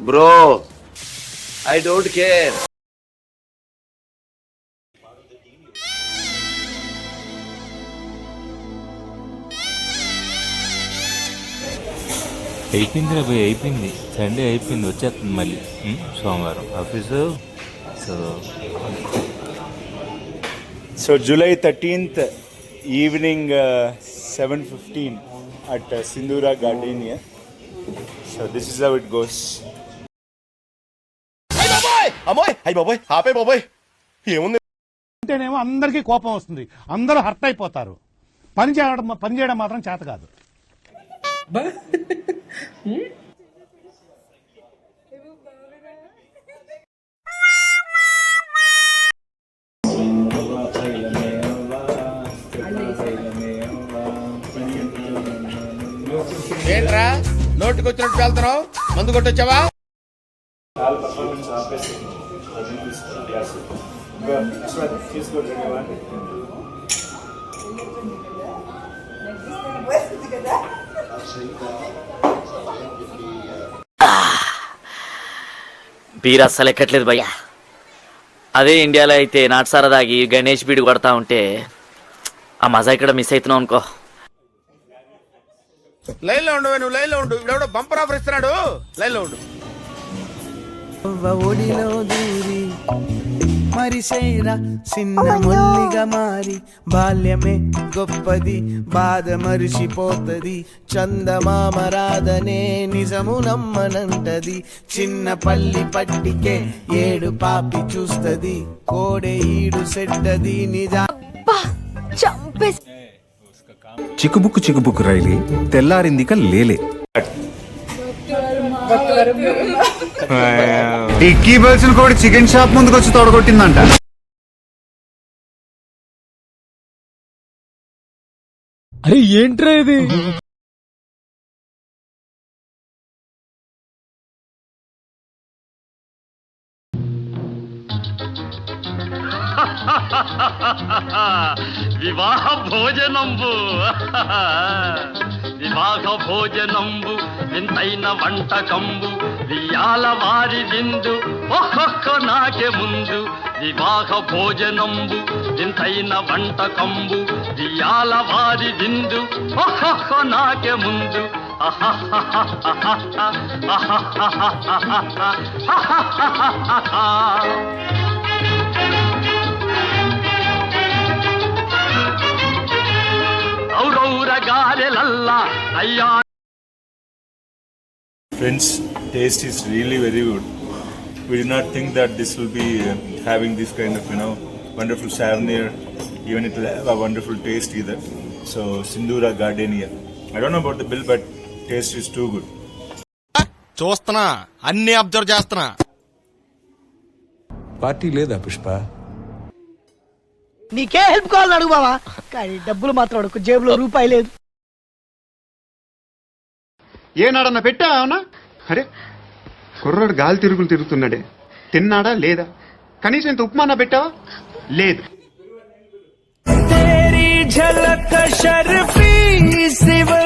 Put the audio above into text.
Bro I don't care అయిపోయింది రా భయ్ అయిపోయింది సండే అయిపోయింది వచ్చేస్తుంది మళ్ళీ? సోమవారం office so So July 13th evening uh, 7:15 at uh, Sindura Gardenia. So this is how it అమ్మోయ్ అయ్యి బాబోయ్ ఆపే బాబోయ్. ఏముంది? అంటేనేమో అందరికీ కోపం వస్తుంది. అందరూ హర్ట్ అయిపోతారు. పని చేయడం పని చేయడం మాత్రం చేత కాదు. ఏంట్రా? నోటికి వచ్చినట్టు వెళ్తున్నావు? మందు కొట్టొచ్చావా? బీర్ అస్సలు ఎక్కట్లేదు భయ్యా. అదే ఇండియాలో అయితే నాటుసారా దాగి గణేష్ బీడి కొడతా ఉంటే ఆ మజా ఇక్కడ మిస్ అవుతున్నావు అనుకో. లైన్లో ఉండు నువ్వు లైన్లో ఉండు. ఇవిడెవడో బంపర్ ఆఫర్ ఇస్తున్నాడు. లైన్లో ఒడిలో దూరి మరిసైన చిన్న ముల్లిగా మారి బాల్యమే గొప్పది బాధ మరిసిపోతది చందమామ రాధనే నిజము నమ్మనంటది చిన్న పల్లి పట్టికే ఏడు పాపి చూస్తది కోడె ఈడు సెట్టది నిజా చిక్కుబుక్కు చిక్కుబుక్కు రైలి తెల్లారిందిక లేలే. డిక్కీ బల్సిన కూడా చికెన్ షాప్ ముందుకు వచ్చి తొడగొట్టిందంట. అరే ఏంట్రా ఇది? వివాహ భోజనంబు. వివాహ భోజనంబు వింతైన వంటకంబు వియాల వారి విందు ఒక్కొక్క నాకే ముందు. వివాహ భోజనంబు వింతైన వంటకంబు వియాల వారి విందు ఒక్కొక్క నాకే ముందు. ఆహా గారెలల్ల అయ్యా Friends, taste is really very good. We did not think that this will be uh, having this kind of you know wonderful souvenir. Even it will have a wonderful taste either. So Sindura Gardenia. I don't know about the bill, but taste is too good. చూస్తున్నా అన్ని observe చేస్తున్నా party లేదా పుష్ప నీకే help కావాలని అడుగు బావా. కానీ డబ్బులు మాత్రం అడుగు. జేబులో రూపాయి లేదు. ఏనాడన్నా పెట్టా అవునా అరే కుర్రాడు గాలి తిరుగులు తిరుగుతున్నాడే. తిన్నాడా లేదా? కనీసం ఇంత ఉప్మానా పెట్టావా? లేదు. శర్ఫీ శివ